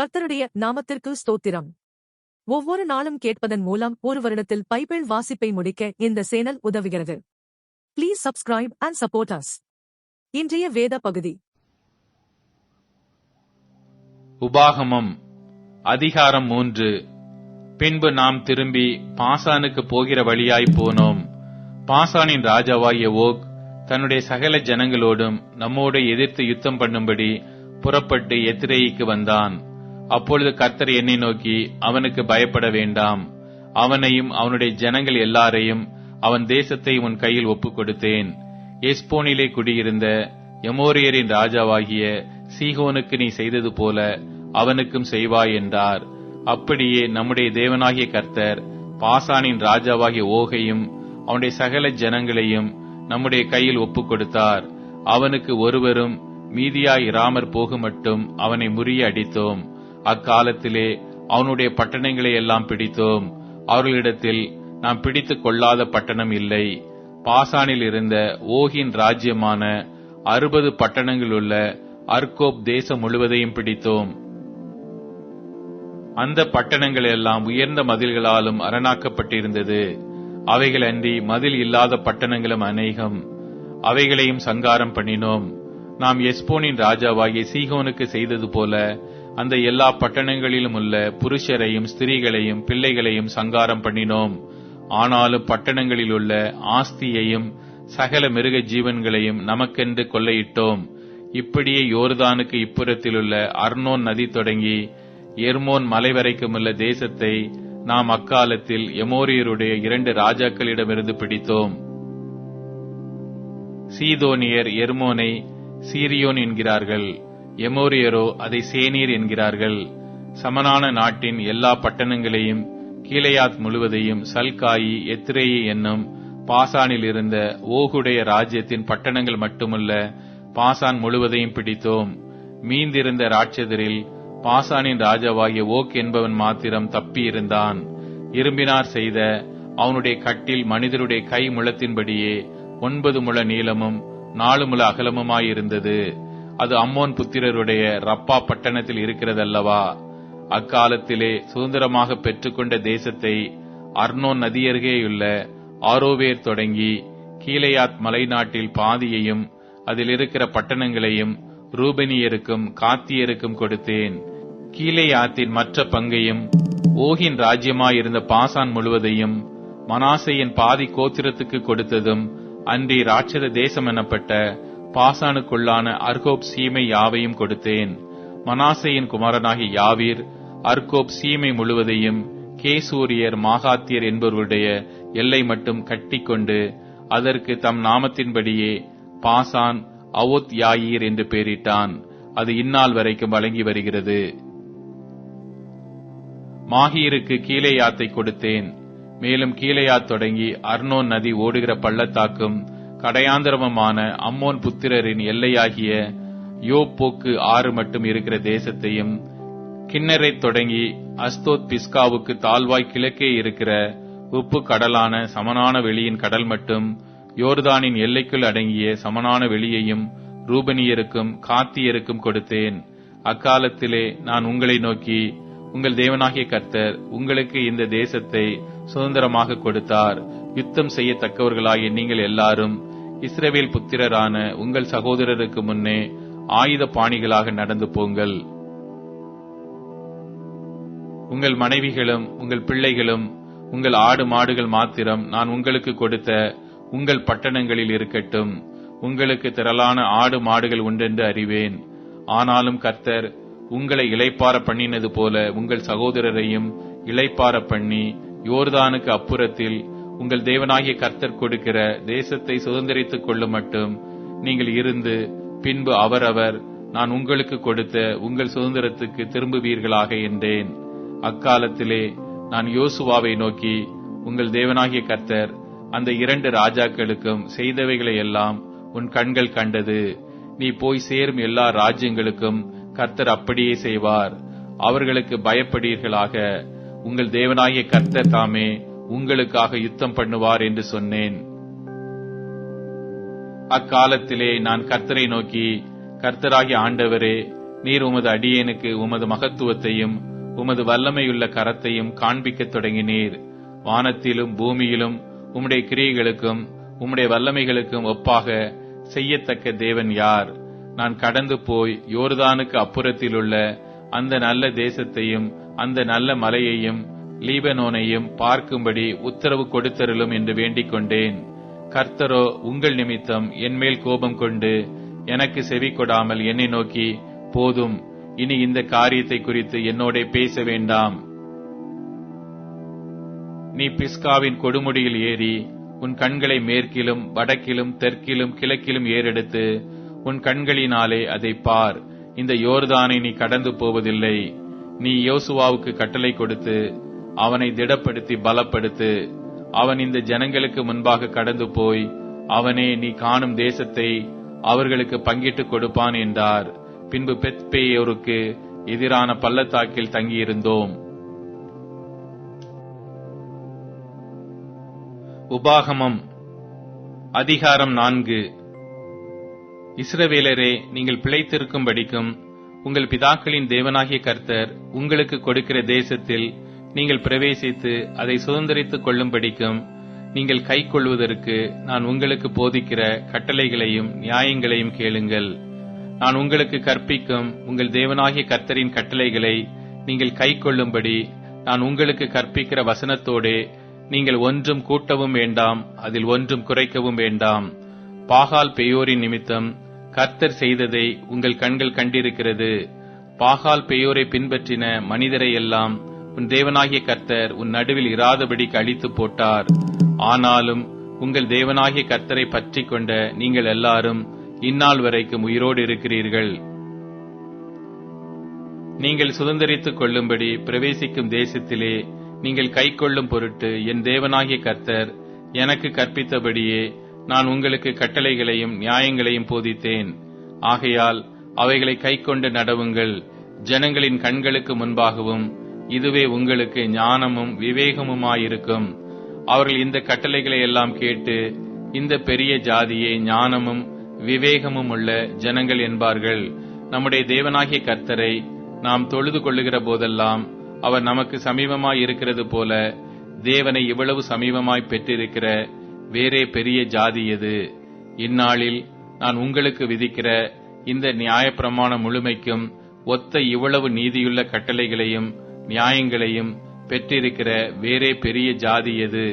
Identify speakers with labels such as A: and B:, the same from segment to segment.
A: கர்த்தருடைய நாமத்திற்கு ஸ்தோத்திரம். ஒவ்வொரு நாளும் கேட்பதன் மூலம் ஒரு வருடத்தில் பைபிள் வாசிப்பை முடிக்க இந்த சேனல் உதவுகிறது. Please subscribe and support us இன்றைய வேத பகுதி.
B: உபாகமம் அதிகாரம் மூன்று. பின்பு நாம் திரும்பி பாசானுக்கு போகிற வழியாய் போனோம். பாசானின் ராஜாவாகிய ஓக் தன்னுடைய சகல ஜனங்களோடும் நம்மோடு எதிர்த்து யுத்தம் பண்ணும்படி புறப்பட்டு எத்திரேயிக்கு வந்தான். அப்பொழுது கர்த்தர் என்னை நோக்கி அவனுக்கு பயப்பட வேண்டாம். அவனையும் அவனுடைய ஜனங்கள் எல்லாரையும் அவன் தேசத்தை உன் கையில் ஒப்புக் கொடுத்தேன் எஸ்போனிலே குடியிருந்த எமோரியரின் ராஜாவாகிய சீகோனுக்கு நீ செய்தது போல அவனுக்கும் செய்வாய் என்றார். அப்படியே நம்முடைய தேவனாகிய கர்த்தர் பாசானின் ராஜாவாகிய ஓகையும் அவனுடைய சகல ஜனங்களையும் நம்முடைய கையில் ஒப்புக் கொடுத்தார் அவனுக்கு ஒருவரும் மீதியாய் இராமற் போக மட்டும் அவனை முறிய அடித்தோம். அக்காலத்திலே அவனுடைய பட்டணங்களை எல்லாம் பிடித்தோம். அவர்களிடத்தில் நாம் பிடித்துக் கொள்ளாத பட்டணம் இல்லை. பாசானில் இருந்த ஓகின் ராஜ்யமான அறுபது பட்டணங்களுள்ள அர்கோப் தேசம் முழுவதையும் பிடித்தோம். அந்த பட்டணங்கள் எல்லாம் உயர்ந்த மதில்களாலும் அரணாக்கப்பட்டிருந்தது. அவைகள் அன்றி மதில் இல்லாத பட்டணங்களும் அநேகம். அவைகளையும் சங்காரம் பண்ணினோம். நாம் எஸ்போனின் ராஜாவாகிய சீகோனுக்கு செய்தது போல அந்த எல்லா பட்டணங்களிலும் உள்ள புருஷரையும் ஸ்திரீகளையும் பிள்ளைகளையும் சங்காரம் பண்ணினோம். ஆனாலும் பட்டணங்களில் உள்ள ஆஸ்தியையும் சகல மிருக ஜீவன்களையும் நமக்கென்று கொள்ளையிட்டோம். இப்படியே யோர்தானுக்கு இப்புறத்திலுள்ள அர்னோன் நதி தொடங்கி எர்மோன் மலை வரைக்கும் உள்ள தேசத்தை நாம் அக்காலத்தில் எமோரியருடைய இரண்டு ராஜாக்களிடமிருந்து பிடித்தோம். சீதோனியர் எர்மோனை சீரியோன் என்கிறார்கள். எமோரியரோ அதை சேனீர் என்கிறார்கள். சமனான நாட்டின் எல்லா பட்டணங்களையும் கீழையாத் முழுவதையும் சல்காயி எத்ரேயி என்னும் பாசானில் இருந்த ஓகுடைய ராஜ்யத்தின் பட்டணங்கள் மட்டுமல்ல பாசான் முழுவதையும் பிடித்தோம். மீந்திருந்த ராட்சதரில் பாசானின் ராஜாவாகிய ஓக் என்பவன் மாத்திரம் தப்பியிருந்தான். இரும்பினார் செய்த அவனுடைய கட்டில் மனிதருடைய கை முழத்தின்படியே ஒன்பது முழ நீளமும் நாலு முழ அகலமுமாயிருந்தது. அது அம்மோன் புத்திரருடைய ரப்பா பட்டணத்தில் இருக்கிறதல்லவா? அக்காலத்திலே சுதந்திரமாக பெற்றுக்கொண்ட தேசத்தை அர்னோன் நதியருகேயுள்ள ஆரோவேர் தொடங்கி கீழையாத் மலைநாட்டில் பாதியையும் அதில் இருக்கிற பட்டணங்களையும் ரூபனியருக்கும் காத்தியருக்கும் கொடுத்தேன். கீழையாத்தின் மற்ற பங்கையும் ஓகின் ராஜ்யமாயிருந்த பாசான் முழுவதையும் மனாசையின் பாதி கோத்திரத்துக்கு கொடுத்ததும் அன்றி ராட்சத தேசம் எனப்பட்ட பாசானுக்குள்ளான அர்கோப் சீமை யாவையும் கொடுத்தேன். மனாசையின் குமாரனாகி யாவீர் அர்கோப் சீமை முழுவதையும் கேசூரியர் மாகாத்தியர் என்பவருடைய எல்லை மட்டும் கட்டிக்கொண்டு அதற்கு தம் நாமத்தின்படியே பாசான் அவோத் யாயீர் என்று பெயரிட்டான். அது இந்நாள் வரைக்கும் வழங்கி வருகிறது. மாஹீருக்கு கீழேயாத்தை கொடுத்தேன். மேலும் கீழேயாத் தொடங்கி அர்னோன் நதி ஓடுகிற பள்ளத்தாக்கும் கடையாந்திரமுமான அம்மோன் புத்திரரின் எல்லையாகிய யோப்போக்கு ஆறு மட்டும் இருக்கிற தேசத்தையும் கிண்ணரை தொடங்கி அஸ்தோத் பிஸ்காவுக்கு தாழ்வாய் கிழக்கே இருக்கிற உப்பு கடலான சமனான வெளியின் கடல் மட்டும் யோர்தானின் எல்லைக்குள் அடங்கிய சமனான வெளியையும் ரூபனியருக்கும் காத்தியருக்கும் கொடுத்தேன். அக்காலத்திலே நான் உங்களை நோக்கி உங்கள் தேவனாகிய கர்த்தர் உங்களுக்கு இந்த தேசத்தை சுதந்திரமாக கொடுத்தார். யுத்தம் செய்யத்தக்கவர்களாகிய நீங்கள் எல்லாரும் இஸ்ரவேல் புத்திரரான உங்கள் சகோதரருக்கு முன்னே ஆயுத பாணிகளாக நடந்து போங்கள். உங்கள் மனைவிகளும் உங்கள் பிள்ளைகளும் உங்கள் ஆடு மாடுகள் மாத்திரம் நான் உங்களுக்கு கொடுத்த உங்கள் பட்டணங்களில் இருக்கட்டும். உங்களுக்கு திரளான ஆடு மாடுகள் உண்டென்று அறிவேன். ஆனாலும் கர்த்தர் உங்களை இளைப்பார பண்ணினது போல உங்கள் சகோதரரையும் இளைப்பார பண்ணி யோர்தானுக்கு அப்புறத்தில் உங்கள் தேவனாகிய கர்த்தர் கொடுக்கிற தேசத்தை சுதந்திரித்துக் கொள்ளும் மட்டும். நீங்கள் இருந்து பின்பு அவரவர் நான் உங்களுக்கு கொடுத்த உங்கள் சுதந்திரத்துக்கு திரும்புவீர்களாக என்றேன். அக்காலத்திலே நான் யோசுவாவை நோக்கி உங்கள் தேவனாகிய கர்த்தர் அந்த இரண்டு ராஜாக்களுக்கும் செய்தவைகளை எல்லாம் உன் கண்கள் கண்டது. நீ போய் சேரும் எல்லா ராஜ்யங்களுக்கும் கர்த்தர் அப்படியே செய்வார். அவர்களுக்கு பயப்படீர்களாக. உங்கள் தேவனாகிய கர்த்தர் தாமே உங்களுக்காக யுத்தம் பண்ணுவார் என்று சொன்னேன். அக்காலத்திலே நான் கர்த்தரை நோக்கி கர்த்தராகி ஆண்டவரே நீர் உமது அடியேனுக்கு உமது மகத்துவத்தையும் உமது வல்லமையுள்ள கரத்தையும் காண்பிக்கத் தொடங்கினீர். வானத்திலும் பூமியிலும் உம்முடைய கிரியைகளுக்கும் உம்முடைய வல்லமைகளுக்கும் ஒப்பாக செய்யத்தக்க தேவன் யார்? நான் கடந்து போய் யோர்தானுக்கு அப்புறத்திலுள்ள அந்த நல்ல தேசத்தையும் அந்த நல்ல மலையையும் லீபனோனையும் பார்க்கும்படி உத்தரவு கொடுத்தருளும் என்று வேண்டிக் கொண்டேன் கர்த்தரோ உங்கள் நிமித்தம் என்மேல் கோபம் கொண்டு எனக்கு செவி கொடாமல் என்னை நோக்கி போதும் இனி இந்த காரியத்தை குறித்து என்னோட பேச வேண்டாம். நீ பிஸ்காவின் கொடுமுடியில் ஏறி உன் கண்களை மேற்கிலும் வடக்கிலும் தெற்கிலும் கிழக்கிலும் ஏறெடுத்து உன் கண்களினாலே அதை பார். இந்த யோர்தானை நீ கடந்து போவதில்லை. நீ யோசுவாவுக்கு கட்டளை கொடுத்து அவனை திடப்படுத்தி பலப்படுத்து. அவன் இந்த ஜனங்களுக்கு முன்பாக கடந்து போய் அவனே நீ காணும் தேசத்தை அவர்களுக்கு பங்கிட்டுக் கொடுப்பான் என்றார். பின்பு பெத்பேயோருக்கு எதிரான பள்ளத்தாக்கில் தங்கியிருந்தோம். உபாகமம் அதிகாரம் நான்கு. இஸ்ரவேலரே நீங்கள் பிழைத்திருக்கும்படிக்கும் உங்கள் பிதாக்களின் தேவனாகிய கர்த்தர் உங்களுக்கு கொடுக்கிற தேசத்தில் நீங்கள் பிரவேசித்து அதை சுதந்திரித்துக் கொள்ளும்படிக்கும் நீங்கள் கை கொள்வதற்கு நான் உங்களுக்கு போதிக்கிற கட்டளைகளையும் நியாயங்களையும் கேளுங்கள். நான் உங்களுக்கு கற்பிக்கும் உங்கள் தேவனாகிய கர்த்தரின் கட்டளைகளை நீங்கள் கை கொள்ளும்படி நான் உங்களுக்கு கற்பிக்கிற வசனத்தோடே நீங்கள் ஒன்றும் கூட்டவும் வேண்டாம் அதில் ஒன்றும் குறைக்கவும் வேண்டாம். பாகால் பெயோரின் நிமித்தம் கர்த்தர் செய்ததை உங்கள் கண்கள் கண்டிருக்கிறது. பாகால் பெயோரை பின்பற்றின மனிதரை எல்லாம் உன் தேவனாகிய கர்த்தர் உன் நடுவில் இராதபடி அழித்து போட்டார். ஆனாலும் உங்கள் தேவனாகிய கர்த்தரை பற்றி கொண்ட நீங்கள் எல்லாரும் இந்நாள் வரைக்கும் உயிரோடு இருக்கிறீர்கள். நீங்கள் சுதந்திரித்துக் கொள்ளும்படி பிரவேசிக்கும் தேசத்திலே நீங்கள் கை கொள்ளும் பொருட்டு என் தேவனாகிய கர்த்தர் எனக்கு கற்பித்தபடியே நான் உங்களுக்கு கட்டளைகளையும் நியாயங்களையும் போதித்தேன். ஆகையால் அவைகளை கை கொண்டு நடவுங்கள் ஜனங்களின் கண்களுக்கு முன்பாகவும் இதுவே உங்களுக்கு ஞானமும் விவேகமுமாயிருக்கும். அவர்கள் இந்த கட்டளைகளை எல்லாம் கேட்டு இந்த பெரிய ஜாதியை ஞானமும் விவேகமும் உள்ள ஜனங்கள் என்பார்கள். நம்முடைய தேவனாகிய கர்த்தரை நாம் தொழுது கொள்ளுகிற போதெல்லாம் அவர் நமக்கு சமீபமாய் இருக்கிறது போல தேவனை இவ்வளவு சமீபமாய் பெற்றிருக்கிற வேறே பெரிய ஜாதி எது? இந்நாளில் நான் உங்களுக்கு விதிக்கிற இந்த நியாயப்பிரமாண முழுமைக்கும் ஒத்த இவ்வளவு நீதியுள்ள கட்டளைகளையும் நியாயங்களையும் பெற்றிருக்கிற வேறே பெரிய ஜாதி எது?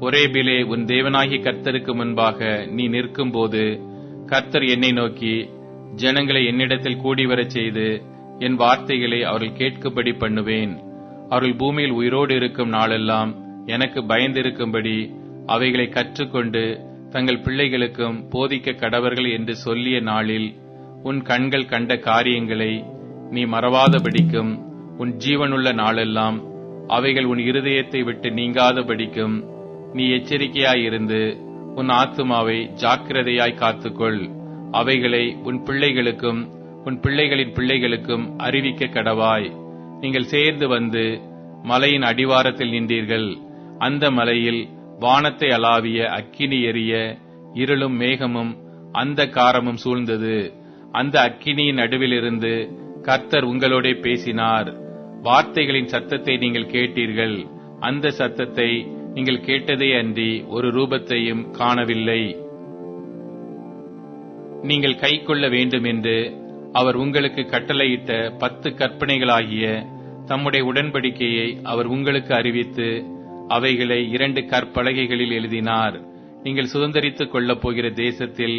B: ஒரேபிலே உன் தேவனாகி கர்த்தருக்கு முன்பாக நீ நிற்கும்போது கர்த்தர் என்னை நோக்கி ஜனங்களை என்னிடத்தில் கூடி வரச் செய்து என் வார்த்தைகளை அவர்கள் கேட்கும்படி பண்ணுவேன். அவர்கள் பூமியில் உயிரோடு இருக்கும் நாளெல்லாம் எனக்கு பயந்திருக்கும்படி அவைகளை கற்றுக்கொண்டு தங்கள் பிள்ளைகளுக்கும் போதிக்க கடவர்கள் என்று சொல்லிய நாளில் உன் கண்கள் கண்ட காரியங்களை நீ மறவாதபடிக்கும் உன் ஜீவனுள்ள நாளெல்லாம் அவைகள் உன் இருதயத்தை விட்டு நீங்காதபடிக்கும் நீ எச்சரிக்கையாயிருந்து உன் ஆத்துமாவை ஜாக்கிரதையாய் காத்துக்கொள். அவைகளை உன் பிள்ளைகளுக்கும் உன் பிள்ளைகளின் பிள்ளைகளுக்கும் அறிவிக்க கடவாய். நீங்கள் சேர்ந்து வந்து மலையின் அடிவாரத்தில் நின்றீர்கள். அந்த மலையில் வானத்தை அலாவிய அக்கினி எரிய இருளும் மேகமும் அந்த காரமும் சூழ்ந்தது. அந்த அக்கினியின் நடுவிலிருந்து கர்த்தர் உங்களோட பேசினார். வார்த்தைகளின் சத்தத்தை நீங்கள் கேட்டீர்கள். அந்த சத்தத்தை நீங்கள் கேட்டதே அன்றி ஒரு ரூபத்தையும் காணவில்லை. நீங்கள் கை கொள்ள வேண்டும் என்று அவர் உங்களுக்கு கட்டளையிட்ட பத்து கற்பனைகளாகிய தம்முடைய உடன்படிக்கையை அவர் உங்களுக்கு அறிவித்து அவைகளை இரண்டு கற்பலகைகளில் எழுதினார். நீங்கள் சுதந்திரித்துக் கொள்ளப் போகிற தேசத்தில்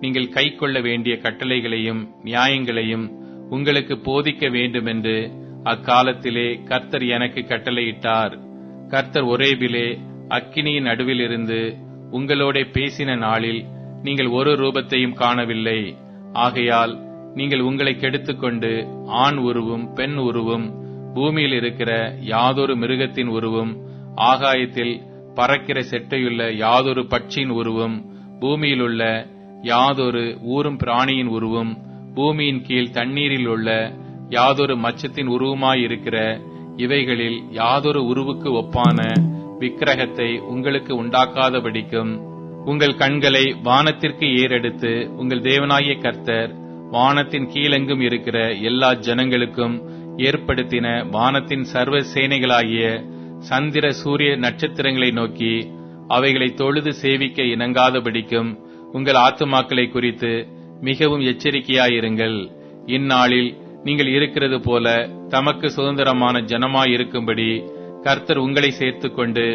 B: நீங்கள் கை கொள்ள வேண்டிய கட்டளைகளையும் நியாயங்களையும் உங்களுக்கு போதிக்க வேண்டுமென்று அக்காலத்திலே கர்த்தர் எனக்கு கட்டளையிட்டார். கர்த்தர் ஒரேபிலே அக்கினியின் நடுவிலிருந்து உங்களோட பேசின நாளில் நீங்கள் ஒரு ரூபத்தையும் காணவில்லை. ஆகையால் நீங்கள் உங்களை கெடுத்துக்கொண்டு ஆண் உருவும் பெண் உருவும் பூமியில் இருக்கிற யாதொரு மிருகத்தின் உருவும் ஆகாயத்தில் பறக்கிற செட்டையுள்ள யாதொரு பட்சியின் உருவும் பூமியிலுள்ள யாதொரு ஊரும் பிராணியின் உருவும் பூமியின் கீழ் தண்ணீரில் உள்ள யாதொரு மச்சத்தின் உருவமாயிருக்கிற இவைகளில் யாதொரு உருவுக்கு ஒப்பான விக்கிரகத்தை உங்களுக்கு உண்டாக்காதபடிக்கும் உங்கள் கண்களை வானத்திற்கு ஏறெடுத்து உங்கள் தேவனாகிய கர்த்தர் வானத்தின் கீழெங்கும் இருக்கிற எல்லா ஜனங்களுக்கும் ஏற்படுத்தின வானத்தின் சர்வ சேனைகளாகிய சந்திர சூரிய நட்சத்திரங்களை நோக்கி அவைகளை தொழுது சேவிக்க இணங்காதபடிக்கும் உங்கள் ஆத்துமாக்களை குறித்து மிகவும் எச்சரிக்கையாயிருங்கள். இந்நாளில் நீங்கள் இருக்கிறது போல தமக்கு சுதந்திரமான ஜனமாயிருக்கும்படி கர்த்தர் உங்களை சேர்த்துக்கொண்டு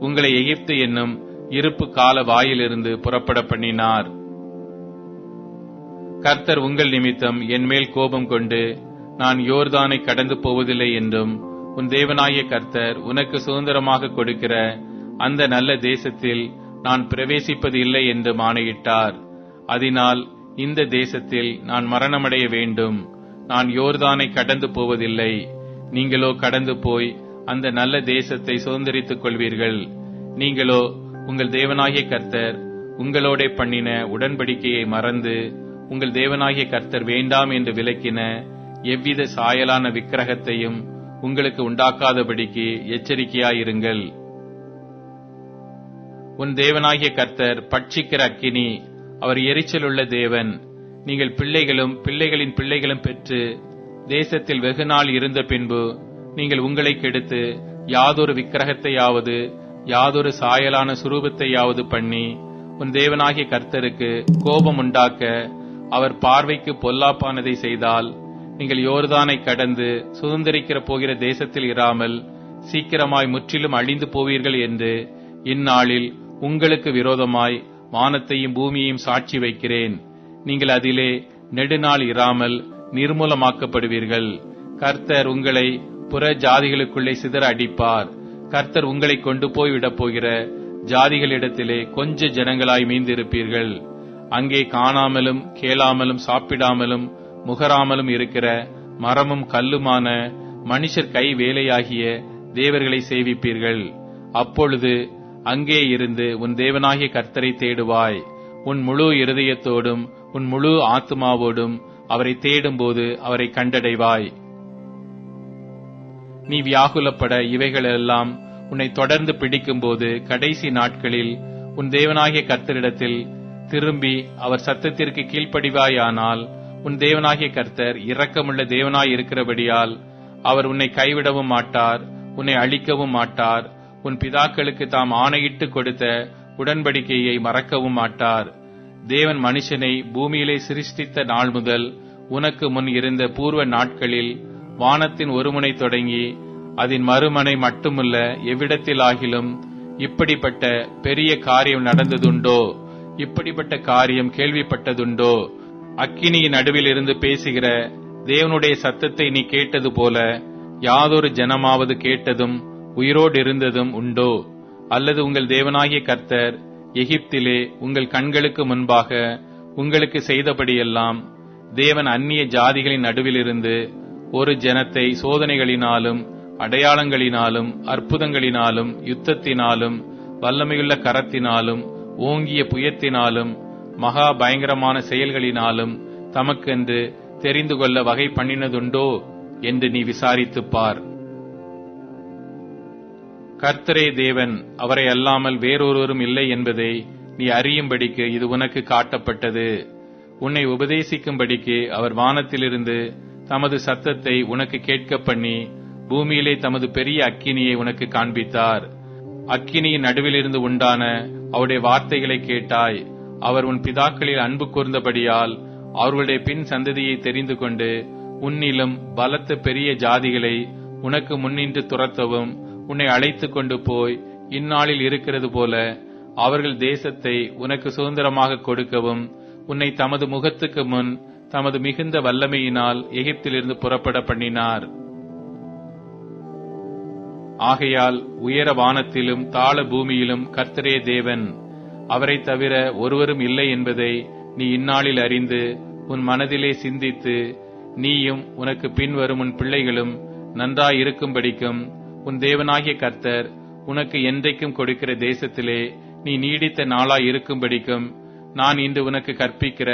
B: உங்களை எகிப்து என்னும் இருப்பு கால வாயிலிருந்து புறப்பட பண்ணினார். கர்த்தர் உங்கள் நிமித்தம் என்மேல் கோபம் கொண்டு நான் யோர்தானை கடந்து போவதில்லை என்றும் உன் தேவனாய கர்த்தர் உனக்கு சுதந்திரமாக கொடுக்கிற அந்த நல்ல தேசத்தில் நான் பிரவேசிப்பது இல்லை என்று ஆணையிட்டார் அதனால் இந்த தேசத்தில் நான் மரணமடைய வேண்டும். நான் யோர்தானை கடந்து போவதில்லை. நீங்களோ கடந்து போய் அந்த நல்ல தேசத்தை சுதந்திரித்துக் கொள்வீர்கள். நீங்களோ உங்கள் தேவனாகிய கர்த்தர் உங்களோட பண்ணின உடன்படிக்கையை மறந்து உங்கள் தேவனாகிய கர்த்தர் வேண்டாம் என்று விலக்கின எவ்வித சாயலான விக்கிரகத்தையும் உங்களுக்கு உண்டாக்காதபடிக்கு எச்சரிக்கையாயிருங்கள். உன் தேவனாகிய கர்த்தர் பட்சிக்கிற அக்கினி அவர் எரிச்சலுள்ள தேவன். நீங்கள் பிள்ளைகளும் பிள்ளைகளின் பிள்ளைகளும் பெற்று தேசத்தில் வெகுநாள் இருந்த பின்பு நீங்கள் உங்களை கெடுத்து யாதொரு விக்கிரகத்தையாவது யாதொரு சாயலான சுரூபத்தையாவது பண்ணி உன் தேவனாகிய கர்த்தருக்கு கோபம் உண்டாக்க அவர் பார்வைக்கு பொல்லாப்பானதை செய்தால் நீங்கள் யோர்தானை கடந்து சுதந்திரிக்கிற போகிற தேசத்தில் இராமல் சீக்கிரமாய் முற்றிலும் அழிந்து போவீர்கள் என்று இந்நாளில் உங்களுக்கு விரோதமாய் வானத்தையும் பூமியையும் சாட்சி வைக்கிறேன். நீங்கள் அதிலே நெடுநாள் இராமல் நிர்மூலமாக்கப்படுவீர்கள். கர்த்தர் உங்களை புற ஜாதிகளுக்குள்ளே சிதற அடிப்பார். கர்த்தர் உங்களை கொண்டு போய் விடப் போகிற ஜாதிகளிடத்திலே கொஞ்ச ஜனங்களாய் மீந்திருப்பீர்கள். அங்கே காணாமலும் கேளாமலும் சாப்பிடாமலும் முகராமலும் இருக்கிற மரமும் கல்லுமான மனுஷர் கை வேலையாகிய தேவர்களை சேவிப்பீர்கள். அப்பொழுது அங்கே இருந்து உன் தேவனாகிய கர்த்தரை தேடுவாய். உன் முழு இருதயத்தோடும் உன் முழு ஆத்மாவோடும் அவரை தேடும்போது அவரை கண்டடைவாய். நீ வியாகுலப்பட இவைகளெல்லாம் உன்னை தொடர்ந்து பிடிக்கும்போது கடைசி நாட்களில் உன் தேவனாகிய கர்த்தரிடத்தில் திரும்பி அவர் சத்தத்திற்கு கீழ்ப்படிவாயானால் உன் தேவனாகிய கர்த்தர் இரக்கமுள்ள தேவனாய் இருக்கிறபடியால் அவர் உன்னை கைவிடவும் மாட்டார் உன்னை அழிக்கவும் மாட்டார் உன் பிதாக்களுக்கு தாம் ஆணையிட்டு கொடுத்த உடன்படிக்கையை மறக்கவும் மாட்டார். தேவன் மனுஷனை பூமியிலே சிருஷ்டித்த நாள் முதல் உனக்கு முன் இருந்த பூர்வ நாட்களில் வானத்தின் ஒருமுனை தொடங்கி அதன் மறுமனை மட்டுமல்ல எவ்விடத்திலாகிலும் இப்படிப்பட்ட பெரிய காரியம் நடந்ததுண்டோ? இப்படிப்பட்ட காரியம் கேள்விப்பட்டதுண்டோ? அக்கினியின் நடுவில் இருந்து பேசுகிற தேவனுடைய சத்தத்தை நீ கேட்டது போல யாதொரு ஜனமாவது கேட்டதும் உயிரோடு இருந்ததும் உண்டோ? அல்லது உங்கள் தேவனாகிய கர்த்தர் எகிப்திலே உங்கள் கண்களுக்கு முன்பாக உங்களுக்கு செய்தபடியெல்லாம் தேவன் அந்நிய ஜாதிகளின் நடுவிலிருந்து ஒரு ஜனத்தை சோதனைகளினாலும் அடையாளங்களினாலும் அற்புதங்களினாலும் யுத்தத்தினாலும் வல்லமையுள்ள கரத்தினாலும் ஓங்கிய புயத்தினாலும் மகா பயங்கரமான செயல்களினாலும் தமக்கென்று தெரிந்து கொள்ள வகை பண்ணினதுண்டோ? என்று நீ விசாரித்துப் பார். கர்த்தரே தேவன் அவரை அல்லாமல் வேறொருவரும் இல்லை என்பதை நீ அறியும்படிக்கு இது உனக்கு காட்டப்பட்டது. உன்னை உபதேசிக்கும்படிக்கு அவர் வானத்திலிருந்து தமது சத்தத்தை உனக்கு கேட்க பண்ணி பூமியிலே தமது பெரிய அக்கினியை உனக்கு காண்பித்தார். அக்கினியின் நடுவிலிருந்து உண்டான அவருடைய வார்த்தைகளை கேட்டாய். அவர் உன் பிதாக்களில் அன்பு கூர்ந்தபடியால் அவர்களுடைய பின் சந்ததியை தெரிந்து கொண்டு உன்னிலும் பலத்த பெரிய ஜாதிகளை உனக்கு முன்னின்று துரத்தவும் உன்னை அழைத்து கொண்டு போய் இந்நாளில் இருக்கிறது போல அவர்கள் தேசத்தை உனக்கு சுதந்திரமாக கொடுக்கவும் உன்னை தமது முகத்துக்கு முன் தமது மிகுந்த வல்லமையினால் எகிப்திலிருந்து புறப்பட பண்ணினார். ஆகையால் உயர வானத்திலும் தாள பூமியிலும் கர்த்தரே தேவன் அவரை தவிர ஒருவரும் இல்லை என்பதை நீ இந்நாளில் அறிந்து உன் மனதிலே சிந்தித்து நீயும் உனக்கு பின்வரும் உன் பிள்ளைகளும் நன்றாயிருக்கும்படிக்கும் உன் தேவனாகிய கர்த்தர் உனக்கு என்றைக்கும் கொடுக்கிற தேசத்திலே நீ நீடித்த நாளாய் இருக்கும்படிக்கும் நான் இன்று உனக்கு கற்பிக்கிற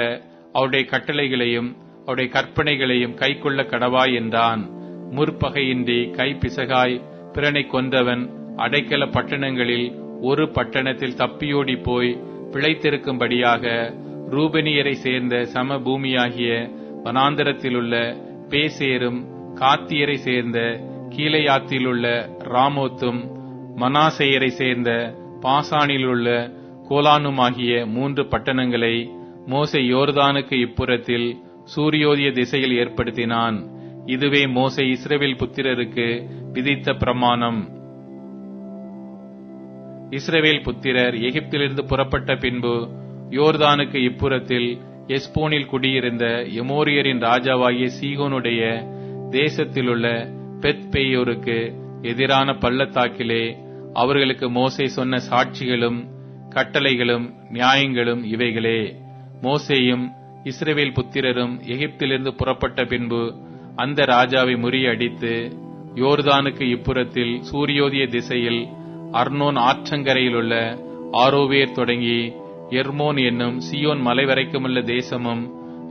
B: அவருடைய கட்டளைகளையும் அவருடைய கற்பனைகளையும் கைக்கொள்ள கடவாய் என்றான். முற்பகையின்றி கை பிசகாய் பிறனை கொன்றவன் அடைக்கல பட்டணங்களில் ஒரு பட்டணத்தில் தப்பியோடி போய் பிழைத்திருக்கும்படியாக ரூபனியரை சேர்ந்த சம பூமியாகிய
C: வனாந்தரத்திலுள்ள பேசேரும் காத்தியரை சேர்ந்த கீழையாத்திலுள்ள ராமோத்தும் மனாசெயரை சேர்ந்த பாசானிலுள்ள கோலானுமாகிய மூன்று பட்டணங்களை மோசை யோர்தானுக்கு இப்புறத்தில் சூரியோதய திசையில் ஏற்படுத்தினான். இதுவே மோசை இஸ்ரேவேல் புத்திரருக்கு விதித்த பிரமாணம். இஸ்ரவேல் புத்திரர் எகிப்திலிருந்து புறப்பட்ட பின்பு யோர்தானுக்கு இப்புறத்தில் எஸ்போனில் குடியிருந்த எமோரியரின் ராஜாவாகிய சீகோனுடைய தேசத்திலுள்ள பெத் பெய்யோருக்கு எதிரான பள்ளத்தாக்கிலே அவர்களுக்கு மோசே சொன்ன சாட்சிகளும் கட்டளைகளும் நியாயங்களும் இவைகளே. மோசேயும் இஸ்ரவேல் புத்திரரும் எகிப்திலிருந்து புறப்பட்ட பின்பு அந்த ராஜாவை முறியடித்து யோர்தானுக்கு இப்புறத்தில் சூரியோதய திசையில் அர்னோன் ஆற்றங்கரையிலுள்ள ஆரோவேர் தொடங்கி எர்மோன் என்னும் சியோன் மலை வரைக்குமுள்ள தேசமும்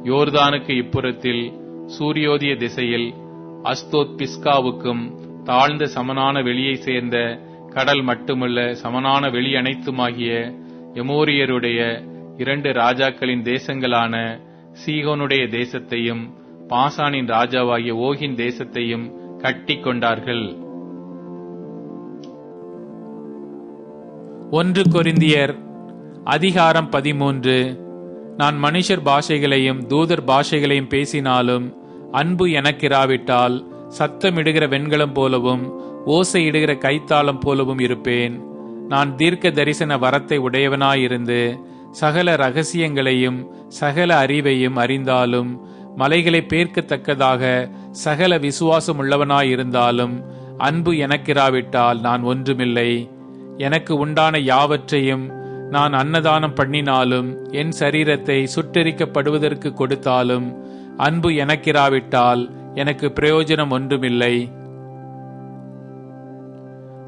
C: யோர்தானுக்கு இப்புறத்தில் சூரியோதய திசையில் அஸ்தோத் பிஸ்காவுக்கும் தாழ்ந்த சமனான வெளியை சேர்ந்த கடல் மட்டுமல்ல சமனான வெளி அனைத்துமாகிய எமோரியருடைய இரண்டு ராஜாக்களின் தேசங்களான சீகோனுடைய தேசத்தையும் பாசானின் ராஜாவாகிய ஓகின் தேசத்தையும் கட்டி கொண்டார்கள்.
B: ஒன்று கொரிந்தியர் அதிகாரம் பதிமூன்று. நான் மனுஷர் பாஷைகளையும் தூதர் பாஷைகளையும் பேசினாலும் அன்பு எனக்கிராவிட்டால் சத்தமிடுகிற வெண்கலம் போலவும் ஓசையிடுகிற கைத்தாளம் போலவும் இருப்பேன். நான் தீர்க்க தரிசன வரத்தை உடையவனாயிருந்து சகல ரகசியங்களையும் சகல அறிவையும் அறிந்தாலும் மலைகளை பேர்க்கத்தக்கதாக சகல விசுவாசம் உள்ளவனாயிருந்தாலும் அன்பு எனக்கிராவிட்டால் நான் ஒன்றுமில்லை. எனக்கு உண்டான யாவற்றையும் நான் அன்னதானம் பண்ணினாலும் என் சரீரத்தை சுட்டெரிக்கப்படுவதற்கு கொடுத்தாலும் அன்பு எனக்கிராவிட்டால் எனக்கு பிரயோஜனம் ஒன்றுமில்லை.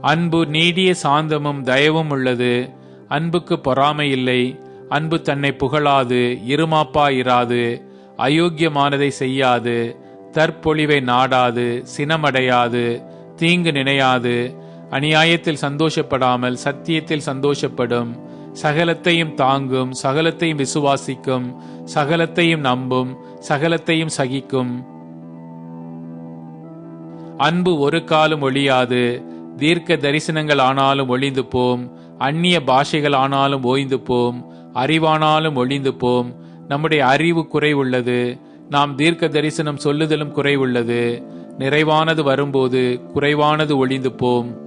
B: அன்பு நீடிய சாந்தமும் தயவும் உள்ளது. அன்புக்கு பொறாமை இல்லை. அன்பு தன்னை புகழாது இருமாப்பா இராது. அயோக்கியமானதை செய்யாது. தற்பொழிவை நாடாது சினமடையாது தீங்கு நினையாது. அநியாயத்தில் சந்தோஷப்படாமல் சத்தியத்தில் சந்தோஷப்படும். சகலத்தையும் தாங்கும் சகலத்தையும் விசுவாசிக்கும் சகலத்தையும் நம்பும். சகலத்தையும் சகிக்கும். அன்பு ஒரு காலம் ஒழியாது தீர்க்க தரிசனங்கள் ஆனாலும் ஒளிந்து போம் அந்நிய பாஷைகள் ஆனாலும் ஓய்ந்து போம் அறிவானாலும் ஒளிந்து போம். நம்முடைய அறிவு குறைவுள்ளது நாம் தீர்க்க தரிசனம் சொல்லுதலும் குறைவுள்ளது நிறைவானது வரும்போது குறைவானது ஒளிந்து போம்.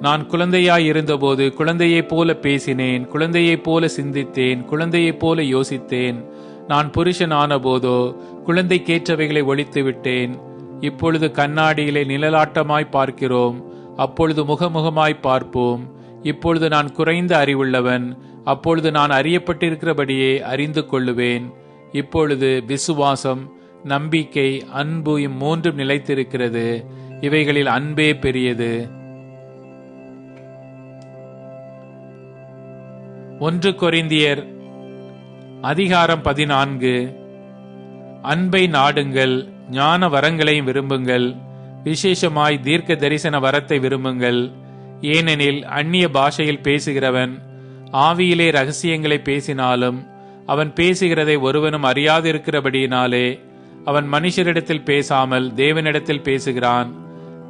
B: நான் குழந்தையாய் இருந்தபோது குழந்தையைப் போல பேசினேன் குழந்தையைப் போல சிந்தித்தேன் குழந்தையைப் போல யோசித்தேன். நான் புருஷன் ஆனபோதோ குழந்தைக்கேற்றவைகளை ஒழித்து விட்டேன் இப்பொழுது கண்ணாடியிலே நிழலாட்டமாய் பார்க்கிறோம். அப்பொழுது முகமுகமாய் பார்ப்போம். இப்பொழுது நான் குறைந்த அறிவுள்ளவன். அப்பொழுது நான் அறியப்பட்டிருக்கிறபடியே அறிந்து கொள்ளுவேன். இப்பொழுது விசுவாசம் நம்பிக்கை அன்பு இம்மூன்றும் நிலைத்திருக்கிறது. இவைகளில் அன்பே பெரியது. ஒன்று கொரிந்தியர் அதிகாரம் பதினான்கு. அன்பை நாடுங்கள் ஞான வரங்களையும் விரும்புங்கள் விசேஷமாய் தீர்க்க தரிசன வரத்தை விரும்புங்கள். ஏனெனில் அந்நிய பாஷையில் பேசுகிறவன் ஆவியிலே ரகசியங்களை பேசினாலும் அவன் பேசுகிறதை ஒருவனும் அறியாதிருக்கிறபடியினாலே அவன் மனுஷரிடத்தில் பேசாமல் தேவனிடத்தில் பேசுகிறான்.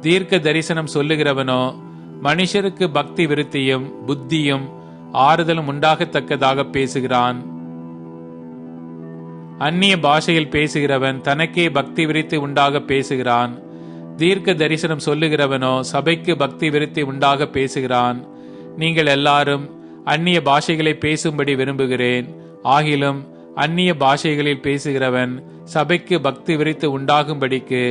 B: தீர்க்க தரிசனம் சொல்லுகிறவனோ மனுஷருக்கு பக்தி விருத்தியும் புத்தியும் ஆறுதலும் உண்டாகத்தக்கதாக பேசுகிறான். அந்நிய பாஷையில் பேசுகிறவன் தனக்கே பக்தி விரித்து உண்டாக பேசுகிறான். தீர்க்க தரிசனம் சொல்லுகிறவனோ சபைக்கு பக்தி விருத்தி உண்டாக பேசுகிறான். நீங்கள் எல்லாரும் அந்நிய பாஷைகளை பேசும்படி விரும்புகிறேன். ஆகிலும் அந்நிய பாஷைகளில் பேசுகிறவன் சபைக்கு பக்தி விரித்து உண்டாகும்படிக்கு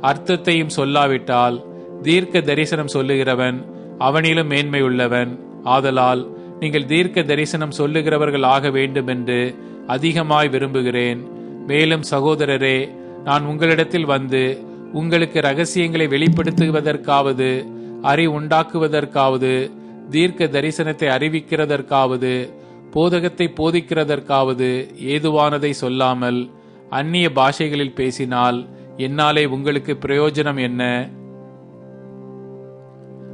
B: அர்த்தத்தையும் சொல்லாவிட்டால் தீர்க்க தரிசனம் சொல்லுகிறவன் அவனிலும் மேன்மையுள்ளவன். ஆதலால் நீங்கள் தீர்க்க தரிசனம் சொல்லுகிறவர்கள் ஆக வேண்டும் என்று அதிகமாய் விரும்புகிறேன். மேலும் சகோதரரே நான் உங்களிடத்தில் வந்து உங்களுக்கு ரகசியங்களை வெளிப்படுத்துவதற்காவது அறி உண்டாக்குவதற்காவது தீர்க்க தரிசனத்தை அறிவிக்கிறதற்காவது போதகத்தை போதிக்கிறதற்காவது ஏதுவானதை சொல்லாமல் அந்நிய பாஷைகளில் பேசினால் என்னாலே உங்களுக்கு பிரயோஜனம் என்ன?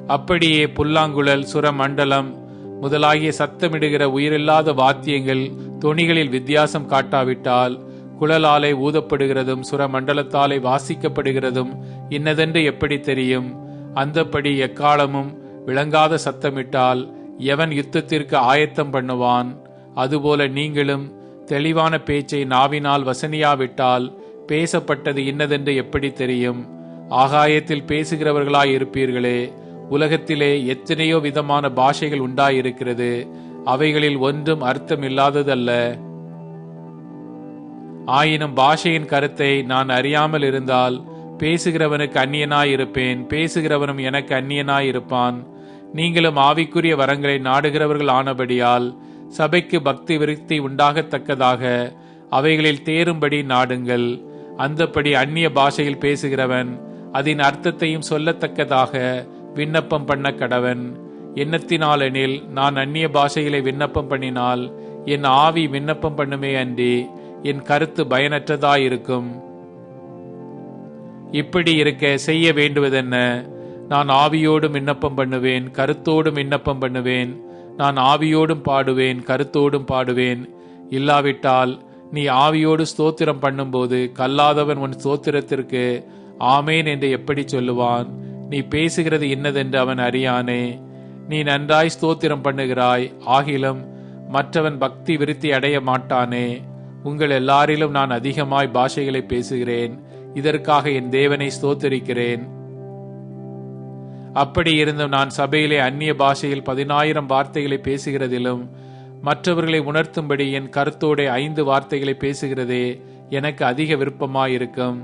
B: அப்படியே புல்லாங்குழல் சுரமண்டலம் முதலாகிய சத்தமிடுகிற உயிரில்லாத வாத்தியங்கள் தொனிகளில் வித்தியாசம் காட்டாவிட்டால் குழலாலே ஊதப்படுகிறதும் சுரமண்டலத்தாலே வாசிக்கப்படுகிறதும் இன்னதென்று எப்படி தெரியும்? அந்தப்படி எக்காலமும் விளங்காத சத்தமிட்டால் எவன் யுத்தத்திற்கு ஆயத்தம் பண்ணுவான்? அதுபோல நீங்களும் தெளிவான பேச்சை நாவினால் வசனியாவிட்டால் பேசப்பட்டது இன்னதென்று எப்படி தெரியும்? ஆகாயத்தில் பேசுகிறவர்களாய் இருப்பீர்களே உலகத்திலே எத்தனையோ விதமான பாஷைகள் உண்டாயிருக்கிறது. அவைகளில் ஒன்றும் அர்த்தம் இல்லாததல்ல ஆயினும் பாஷையின் கருத்தை நான் அறியாமல் இருந்தால் பேசுகிறவனுக்கு அந்நியனாயிருப்பேன் பேசுகிறவனும் எனக்கு அந்நியனாயிருப்பான். நீங்களும் ஆவிக்குரிய வரங்களை நாடுகிறவர்கள் ஆனபடியால் சபைக்கு பக்தி விருத்தி உண்டாகத்தக்கதாக அவைகளில் தேரும்படி நாடுங்கள். அந்தப்படி அந்நிய பாஷையில் பேசுகிறவன் அதன் அர்த்தத்தையும் சொல்லத்தக்கதாக விண்ணப்பம் பண்ண கடவன். எண்ணத்தினாலெனில் நான் அந்நிய பாஷைகளை விண்ணப்பம் பண்ணினால் என் ஆவி விண்ணப்பம் பண்ணுமே அன்றி என் கருத்து பயனற்றதாயிருக்கும். இப்படி இருக்க செய்ய வேண்டுவதென்ன? நான் ஆவியோடும் விண்ணப்பம் பண்ணுவேன் கருத்தோடும் விண்ணப்பம் பண்ணுவேன். நான் ஆவியோடும் பாடுவேன் கருத்தோடும் பாடுவேன். இல்லாவிட்டால் நீ ஆவியோடு ஸ்தோத்திரம் பண்ணும்போது கல்லாதவன் உன் ஸ்தோத்திரத்திற்கு ஆமேன் என்று எப்படி சொல்லுவான்? நீ பேசுகிறது இன்னதென்று அவன் அறியானே. நீ நன்றாய் ஸ்தோத்திரம் பண்ணுகிறாய் ஆகிலும் மற்றவன் பக்தி விருத்தி அடைய மாட்டானே. உங்கள் எல்லாரிலும் நான் அதிகமாய் பாஷைகளை பேசுகிறேன் இதற்காக என் தேவனை ஸ்தோத்தரிக்கிறேன். அப்படி இருந்தும் நான் சபையிலே அந்நிய பாஷையில் பதினாயிரம் வார்த்தைகளை பேசுகிறதிலும் மற்றவர்களை உணர்த்தும்படி என் கருத்தோட ஐந்து வார்த்தைகளை பேசுகிறதே எனக்கு அதிக விருப்பமாயிருக்கும்.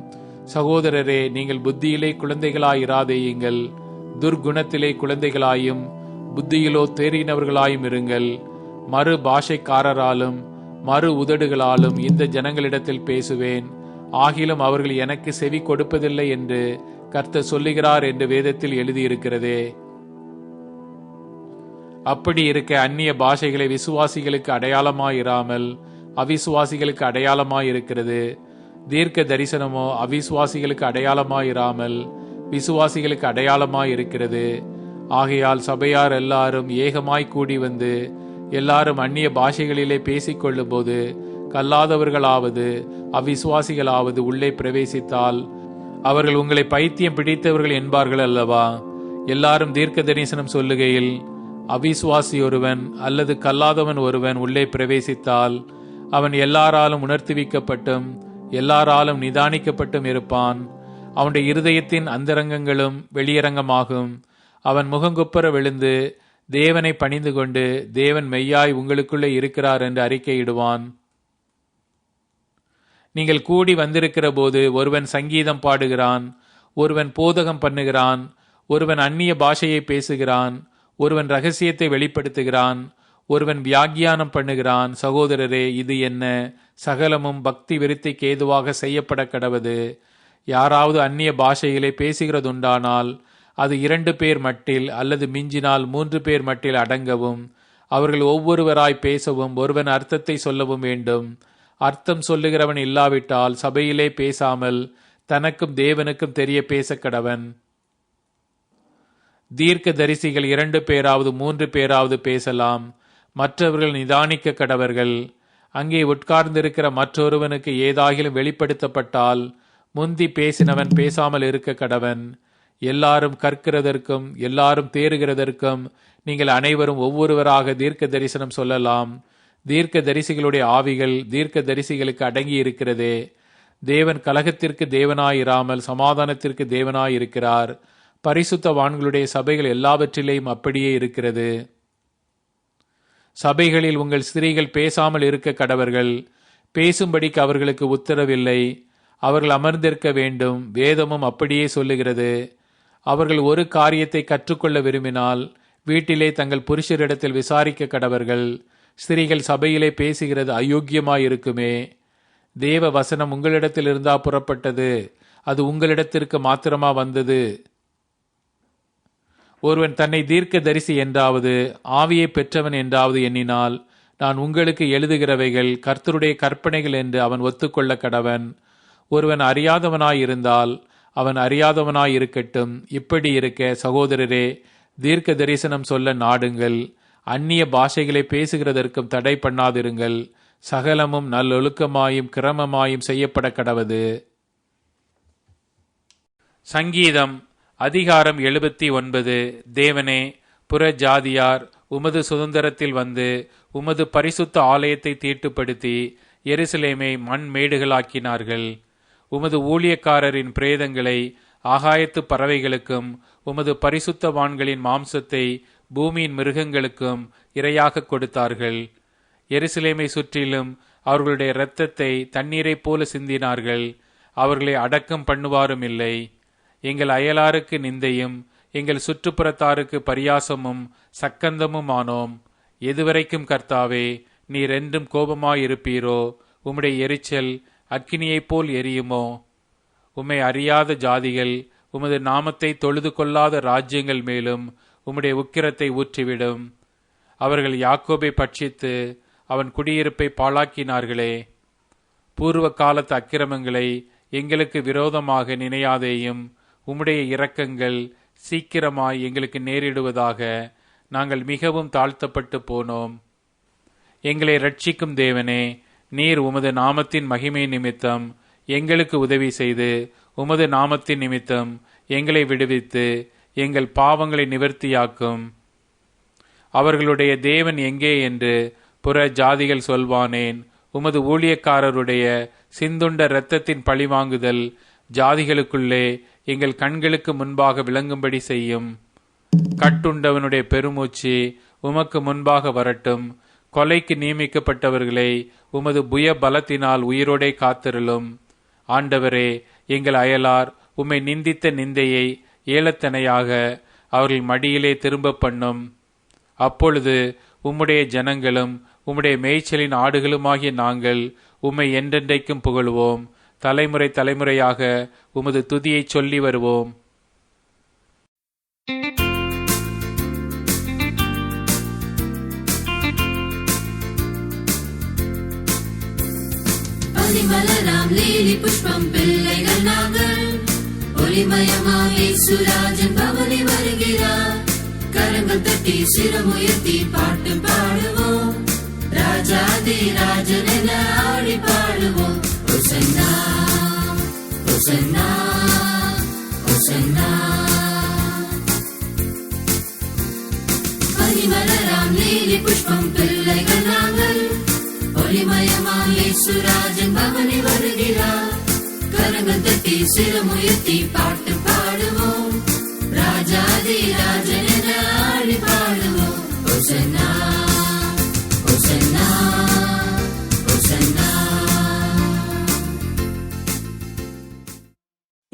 B: சகோதரரே நீங்கள் புத்தியிலே குழந்தைகளாயிராதேயுங்கள். துர்குணத்திலே குழந்தைகளாயும் புத்தியிலோ தேறினவர்களாயும் இருங்கள். மறு பாஷைக்காரராலும் மறு உதடுகளாலும் இந்த ஜனங்களிடத்தில் பேசுவேன். ஆகிலும் அவர்கள் எனக்கு செவி கொடுப்பதில்லை என்று கர்த்தர் சொல்லுகிறார் என்று வேதத்தில் எழுதியிருக்கிறதே. அப்படி இருக்க அந்நிய பாஷைகளை விசுவாசிகளுக்கு அடையாளமாயிராமல் அவிசுவாசிகளுக்கு அடையாளமாயிருக்கிறது. தீர்க்க தரிசனமோ அவிசுவாசிகளுக்கு அடையாளமாயிராமல் விசுவாசிகளுக்கு அடையாளமாயிருக்கிறது. ஆகையால் சபையார் எல்லாரும் ஏகமாய் கூடி வந்து எல்லாரும் அந்நிய பாஷைகளிலே பேசிக்கொள்ளும் போது கல்லாதவர்களாவது அவிசுவாசிகளாவது உள்ளே பிரவேசித்தால் அவர்கள் உங்களை பைத்தியம் பிடித்தவர்கள் என்பார்கள் அல்லவா? எல்லாரும் தீர்க்க தரிசனம் சொல்லுகையில் அவிசுவாசி ஒருவன் அல்லது கல்லாதவன் ஒருவன் உள்ளே பிரவேசித்தால் அவன் எல்லாராலும் உணர்த்துவிக்கப்பட்டும் எல்லாராலும் நிதானிக்கப்பட்டும் இருப்பான். அவனுடைய இருதயத்தின் அந்தரங்கங்களும் வெளியரங்கமாகும். அவன் முகங்குப்புற விழுந்து தேவனை பணிந்து கொண்டு தேவன் மெய்யாய் உங்களுக்குள்ளே இருக்கிறார் என்று அறிக்கையிடுவான். நீங்கள் கூடி வந்திருக்கிற போது ஒருவன் சங்கீதம் பாடுகிறான் ஒருவன் போதகம் பண்ணுகிறான் ஒருவன் அந்நிய பாஷையை பேசுகிறான் ஒருவன் ரகசியத்தை வெளிப்படுத்துகிறான் ஒருவன் வியாக்கியானம் பண்ணுகிறான். சகோதரரே இது என்ன? சகலமும் பக்தி விருத்திக்கு ஏதுவாக செய்யப்பட கடவது. யாராவது அந்நிய பாஷையிலே பேசுகிறதுண்டானால் அது இரண்டு பேர் மட்டில் அல்லது மிஞ்சினால் மூன்று பேர் மட்டில் அடங்கவும் அவர்கள் ஒவ்வொருவராய் பேசவும் ஒருவன் அர்த்தத்தை சொல்லவும் வேண்டும். அர்த்தம் சொல்லுகிறவன் இல்லாவிட்டால் சபையிலே பேசாமல் தனக்கும் தேவனுக்கும் தெரிய பேச கடவன். தீர்க்க தரிசிகள் இரண்டு பேராவது மூன்று பேராவது பேசலாம். மற்றவர்கள் நிதானிக்க கடவர்கள். அங்கே உட்கார்ந்திருக்கிற மற்றொருவனுக்கு ஏதாகிலும் வெளிப்படுத்தப்பட்டால் முந்தி பேசினவன் பேசாமல் இருக்க கடவன். எல்லாரும் கற்கிறதற்கும் எல்லாரும் தேறுகிறதற்கும் நீங்கள் அனைவரும் ஒவ்வொருவராக தீர்க்க தரிசனம் சொல்லலாம். தீர்க்க தரிசிகளுடைய ஆவிகள் தீர்க்க தரிசிகளுக்கு அடங்கி இருக்கிறதே தேவன் கலகத்திற்கு தேவனாயிராமல் சமாதானத்திற்கு தேவனாயிருக்கிறார். பரிசுத்தவான்களுடைய சபைகள் எல்லாவற்றிலேயும் அப்படியே இருக்கிறது. சபைகளில் உங்கள் ஸ்திரீகள் பேசாமல் இருக்க கடவர்கள் பேசும்படிக்கு அவர்களுக்கு உத்தரவில்லை. அவர்கள் அமர்ந்திருக்க வேண்டும். வேதமும் அப்படியே சொல்லுகிறது. அவர்கள் ஒரு காரியத்தை கற்றுக்கொள்ள விரும்பினால் வீட்டிலே தங்கள் புருஷரிடத்தில் விசாரிக்க கடவர்கள் ஸ்திரீகள் சபையிலே பேசுகிறது அயோக்கியமாயிருக்குமே. தேவ வசனம் உங்களிடத்தில் இருந்தா புறப்பட்டது. அது உங்களிடத்திற்கு மாத்திரமா வந்தது. ஒருவன் தன்னை தீர்க்க தரிசி என்றாவது ஆவியை பெற்றவன் என்றாவது எண்ணினால் நான் உங்களுக்கு எழுதுகிறவைகள் கர்த்தருடைய கற்பனைகள் என்று அவன் ஒத்துக்கொள்ள கடவன். ஒருவன் அறியாதவனாயிருந்தால் அவன் அறியாதவனாயிருக்கட்டும். இப்படி இருக்க சகோதரரே தீர்க்க தரிசனம் சொல்ல நாடுங்கள். அந்நிய பாஷைகளை பேசுகிறதற்கும் தடை பண்ணாதிருங்கள். சகலமும் நல்லொழுக்கமாயும் கிரமமாயும் செய்யப்பட கடவது. சங்கீதம் அதிகாரம் எழுபத்தி ஒன்பது. தேவனே புற ஜாதியார் உமது சுதந்திரத்தில் வந்து உமது பரிசுத்த ஆலயத்தை தீட்டுப்படுத்தி எருசலேமை மண் மேடுகளாக்கினார்கள் உமது ஊழியக்காரரின் பிரேதங்களை ஆகாயத்து பறவைகளுக்கும் உமது பரிசுத்தவான்களின் மாம்சத்தை பூமியின் மிருகங்களுக்கும் இரையாக கொடுத்தார்கள். எருசலேமை சுற்றிலும் அவர்களுடைய இரத்தத்தை தண்ணீரைப் போல சிந்தினார்கள். அவர்களை அடக்கம் பண்ணுவாரும் இல்லை எங்கள் அயலாருக்கு நிந்தையும் எங்கள் சுற்றுப்புறத்தாருக்கு பரியாசமும் சக்கந்தமும் ஆனோம் எதுவரைக்கும் கர்த்தாவே நீர் என்றும் கோபமாயிருப்பீரோ? உம்முடைய எரிச்சல் அக்கினியைப் போல் எரியுமோ? உம்மை அறியாத ஜாதிகள் உமது நாமத்தை தொழுது கொள்ளாத ராஜ்யங்கள் மேலும் உம்முடைய உக்கிரத்தை ஊற்றிவிடும். அவர்கள் யாக்கோபை பட்சித்து அவன் குடியிருப்பை பாழாக்கினார்களே. பூர்வ காலத்து அக்கிரமங்களை எங்களுக்கு விரோதமாக நினையாதேயும் உம்முடைய இரக்கங்கள் சீக்கிரமாய் எங்களுக்கு நேரிடுவதாக நாங்கள் மிகவும் தாழ்த்தப்பட்டு போனோம். எங்களை ரட்சிக்கும் தேவனே நீர் உமது நாமத்தின் மகிமை நிமித்தம் எங்களுக்கு உதவி செய்து உமது நாமத்தின் நிமித்தம் எங்களை விடுவித்து எங்கள் பாவங்களை நிவர்த்தியாக்கும். அவர்களுடைய தேவன் எங்கே என்று புற ஜாதிகள் சொல்வானேன். உமது ஊழியக்காரருடைய சிந்துண்ட இரத்தத்தின் பழிவாங்குதல் ஜாதிகளுக்குள்ளே எங்கள் கண்களுக்கு முன்பாக விளங்கும்படி செய்யும். கட்டுண்டவனுடைய பெருமூச்சு உமக்கு முன்பாக வரட்டும். கொலைக்கு நியமிக்கப்பட்டவர்களை உமது புய பலத்தினால் உயிரோடே காத்திருளும். ஆண்டவரே எங்கள் அயலார் உம்மை நிந்தித்த நிந்தையை ஏலத்தனையாக அவர்கள் மடியிலே திரும்ப பண்ணும். அப்பொழுது உம்முடைய ஜனங்களும் உம்முடைய மேய்ச்சலின் ஆடுகளுமாகிய நாங்கள் உம்மை என்றென்றைக்கும் புகழுவோம். தலைமுறை தலைமுறையாக உமது துதியை சொல்லி வருவோம்.
D: மலராம் லீலி புஷ்பம் பிள்ளைகள் நாங்கள். ஒளிமயமாவே சுராஜன் பவனி வருகிறார். கரங்கள் தட்டி சிரமுயர்த்தி பாட்டு பாடுவோம். ராஜாதி ராஜன் என ஆடி பாடுவோம். Hosanna, Hosanna, Hosanna. பனிமலராம் நீலி புஷ்பம் பிள்ளைகள் நாங்கள் ஒளிமயமாம் இயேசுராஜன் பவனி வருகிறார் கரங்கள் தட்டி சிரமுயர்த்தி பாட்டு பாடுவோம் ராஜாதி ராஜன்